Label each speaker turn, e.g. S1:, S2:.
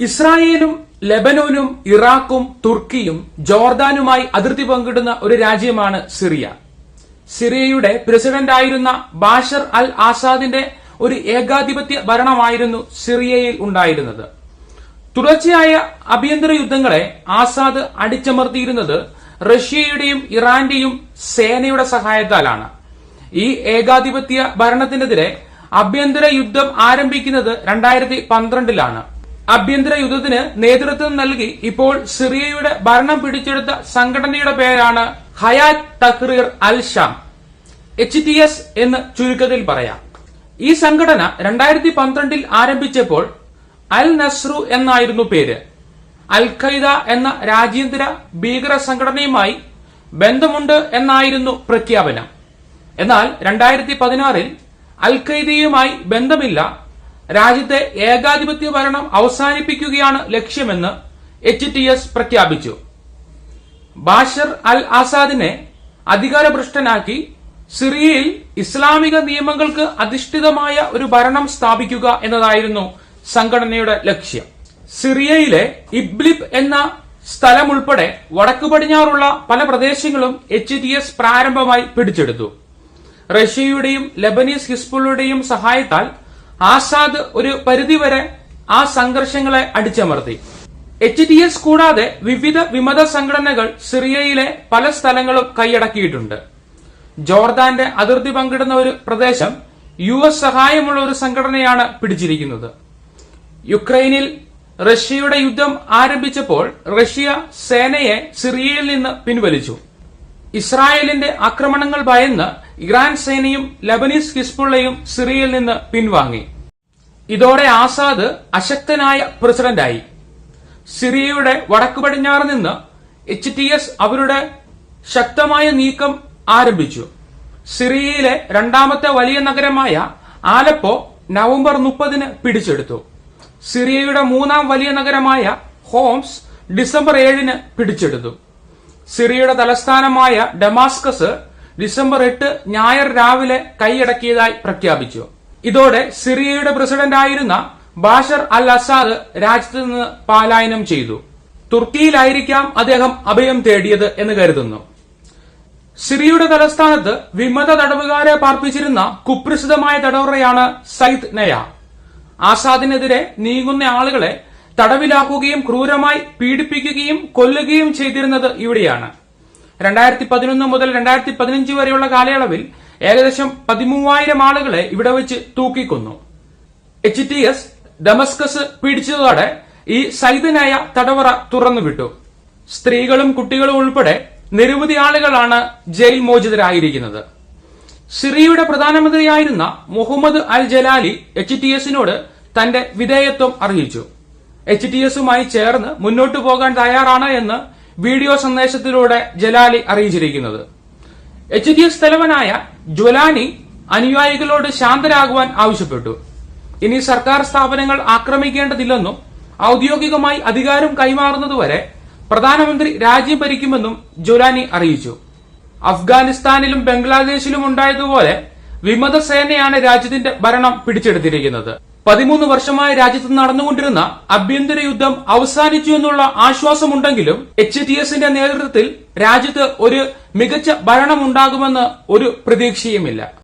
S1: ഇസ്രായേലും ലെബനോനും ഇറാഖും തുർക്കിയും ജോർദാനുമായി അതിർത്തി പങ്കിടുന്ന ഒരു രാജ്യമാണ് സിറിയ. സിറിയയുടെ പ്രസിഡന്റായിരുന്ന ബാഷർ അൽ ആസാദിന്റെ ഒരു ഏകാധിപത്യ ഭരണമായിരുന്നു സിറിയയിൽ ഉണ്ടായിരുന്നത്. തുടർച്ചയായ ആഭ്യന്തര യുദ്ധങ്ങളെ ആസാദ് അടിച്ചമർത്തിയിരുന്നത് റഷ്യയുടെയും ഇറാന്റെയും സേനയുടെ സഹായത്താലാണ്. ഈ ഏകാധിപത്യ ഭരണത്തിനെതിരെ ആഭ്യന്തര യുദ്ധം ആരംഭിക്കുന്നത് രണ്ടായിരത്തി പന്ത്രണ്ടിലാണ്. ആഭ്യന്തര യുദ്ധത്തിന് നേതൃത്വം നൽകി ഇപ്പോൾ സിറിയയുടെ ഭരണം പിടിച്ചെടുത്ത സംഘടനയുടെ പേരാണ് Hayat Tahrir al Sham. H T S എന്ന് ചുരുക്കത്തിൽ പറയാം. ഈ സംഘടന രണ്ടായിരത്തി പന്ത്രണ്ടിൽ ആരംഭിച്ചപ്പോൾ അൽ നസ്രു എന്നായിരുന്നു പേര്. അൽ ഖൈദ എന്ന രാജ്യാന്തര ഭീകര സംഘടനയുമായി ബന്ധമുണ്ട് എന്നായിരുന്നു പ്രഖ്യാപനം. എന്നാൽ രണ്ടായിരത്തി പതിനാറിൽ അൽ ഖൈദയുമായി ബന്ധമില്ല രാജ്യത്തെ ഏകാധിപത്യ ഭരണം അവസാനിപ്പിക്കുകയാണ് ലക്ഷ്യമെന്ന് എച്ച് ടി എസ് പ്രഖ്യാപിച്ചു. ബാഷർ അൽ ആസാദിനെ അധികാരഭ്രഷ്ടനാക്കി സിറിയയിൽ ഇസ്ലാമിക നിയമങ്ങൾക്ക് അധിഷ്ഠിതമായ ഒരു ഭരണം സ്ഥാപിക്കുക എന്നതായിരുന്നു സംഘടനയുടെ ലക്ഷ്യം. സിറിയയിലെ ഇബ്ലിബ് എന്ന സ്ഥലമുൾപ്പെടെ വടക്കു പടിഞ്ഞാറുള്ള പല പ്രദേശങ്ങളും എച്ച് ടി എസ് പ്രാരംഭമായി പിടിച്ചെടുത്തു. റഷ്യയുടെയും ലബനീസ് ഹിസ്ബുളുടെയും സഹായത്താൽ ആസാദ് ഒരു പരിധിവരെ ആ സംഘർഷങ്ങളെ അടിച്ചമർത്തി. എച്ച് ഡി എസ് കൂടാതെ വിവിധ വിമത സംഘടനകൾ സിറിയയിലെ പല സ്ഥലങ്ങളും കൈയടക്കിയിട്ടുണ്ട്. ജോർദാന്റെ അതിർത്തി പങ്കിടുന്ന ഒരു പ്രദേശം യു എസ് സഹായമുള്ള ഒരു സംഘടനയാണ് പിടിച്ചിരിക്കുന്നത്. യുക്രൈനിൽ റഷ്യയുടെ യുദ്ധം ആരംഭിച്ചപ്പോൾ റഷ്യ സേനയെ സിറിയയിൽ നിന്ന് പിൻവലിച്ചു. ഇസ്രായേലിന്റെ ആക്രമണങ്ങൾ ഭയന്ന് ഇറാൻ സേനയും ലബനീസ് ഹിസ്ബുള്ളയും സിറിയയിൽ നിന്ന് പിൻവാങ്ങി. ഇതോടെ ആസാദ് അശക്തനായ പ്രസിഡന്റായി. സിറിയയുടെ വടക്കു പടിഞ്ഞാറ് നിന്ന് എച്ച് ടി എസ് അവരുടെ ശക്തമായ നീക്കം ആരംഭിച്ചു. സിറിയയിലെ രണ്ടാമത്തെ വലിയ നഗരമായ ആലപ്പോ നവംബർ മുപ്പതിന് പിടിച്ചെടുത്തു. സിറിയയുടെ മൂന്നാം വലിയ നഗരമായ ഹോംസ് ഡിസംബർ ഏഴിന് പിടിച്ചെടുത്തു. സിറിയയുടെ തലസ്ഥാനമായ ഡമാസ്കസ് ഡിസംബർ എട്ട് ഞായർ രാവിലെ കൈയടക്കിയതായി പ്രഖ്യാപിച്ചു. ഇതോടെ സിറിയയുടെ പ്രസിഡന്റായിരുന്ന ബാഷർ അൽ അസാദ് രാജ്യത്ത് നിന്ന് പലായനം ചെയ്തു. തുർക്കിയിലായിരിക്കാം അദ്ദേഹം അഭയം തേടിയത് എന്ന് കരുതുന്നു. സിറിയയുടെ തലസ്ഥാനത്ത് വിമത തടവുകാരെ പാർപ്പിച്ചിരുന്ന കുപ്രസിദ്ധമായ തടവറയാണ് സൈദ് നയ. ആസാദിനെതിരെ നീങ്ങുന്ന ആളുകളെ തടവിലാക്കുകയും ക്രൂരമായി പീഡിപ്പിക്കുകയും കൊല്ലുകയും ചെയ്തിരുന്നത് ഇവിടെയാണ്. രണ്ടായിരത്തി പതിനൊന്ന് മുതൽ രണ്ടായിരത്തി പതിനഞ്ച് വരെയുള്ള കാലയളവിൽ ഏകദേശം പതിമൂവായിരം ആളുകളെ ഇവിടെ വെച്ച് തൂക്കിക്കൊന്നു. എച്ച് ടി എസ് ഡമസ്കസ് പിടിച്ചതോടെ ഈ സൈതനായ തടവറ തുറന്നുവിട്ടു. സ്ത്രീകളും കുട്ടികളും ഉൾപ്പെടെ നിരവധി ആളുകളാണ് ജയിൽ മോചിതരായിരിക്കുന്നത്. സിറിയയുടെ പ്രധാനമന്ത്രിയായിരുന്ന Mohammad al Jalali H T എസിനോട് തന്റെ വിധേയത്വം അറിയിച്ചു. എച്ച് ടി എസുമായി ചേർന്ന് മുന്നോട്ടു പോകാൻ തയ്യാറാണ് എന്ന് വീഡിയോ സന്ദേശത്തിലൂടെ ജലാലി അറിയിച്ചിരിക്കുന്നത്. എച്ച് ഡി എസ് തലവനായ ജ്വലാനി അനുയായികളോട് ശാന്തരാകുവാൻ ആവശ്യപ്പെട്ടു. ഇനി സർക്കാർ സ്ഥാപനങ്ങൾ ആക്രമിക്കേണ്ടതില്ലെന്നും ഔദ്യോഗികമായി അധികാരം കൈമാറുന്നതുവരെ പ്രധാനമന്ത്രി രാജ്യം ഭരിക്കുമെന്നും ജ്വലാനി അറിയിച്ചു. അഫ്ഗാനിസ്ഥാനിലും ബംഗ്ലാദേശിലും ഉണ്ടായതുപോലെ വിമത സേനയാണ് രാജ്യത്തിന്റെ ഭരണം പിടിച്ചെടുത്തിരിക്കുന്നത്. പതിമൂന്ന് വർഷമായി രാജ്യത്ത് നടന്നുകൊണ്ടിരുന്ന ആഭ്യന്തര യുദ്ധം അവസാനിച്ചു എന്നുള്ള ആശ്വാസമുണ്ടെങ്കിലും എച്ച് ടി എസിന്റെ നേതൃത്വത്തിൽ രാജ്യത്ത് ഒരു മികച്ച ഭരണമുണ്ടാകുമെന്ന് ഒരു പ്രതീക്ഷയുമില്ല.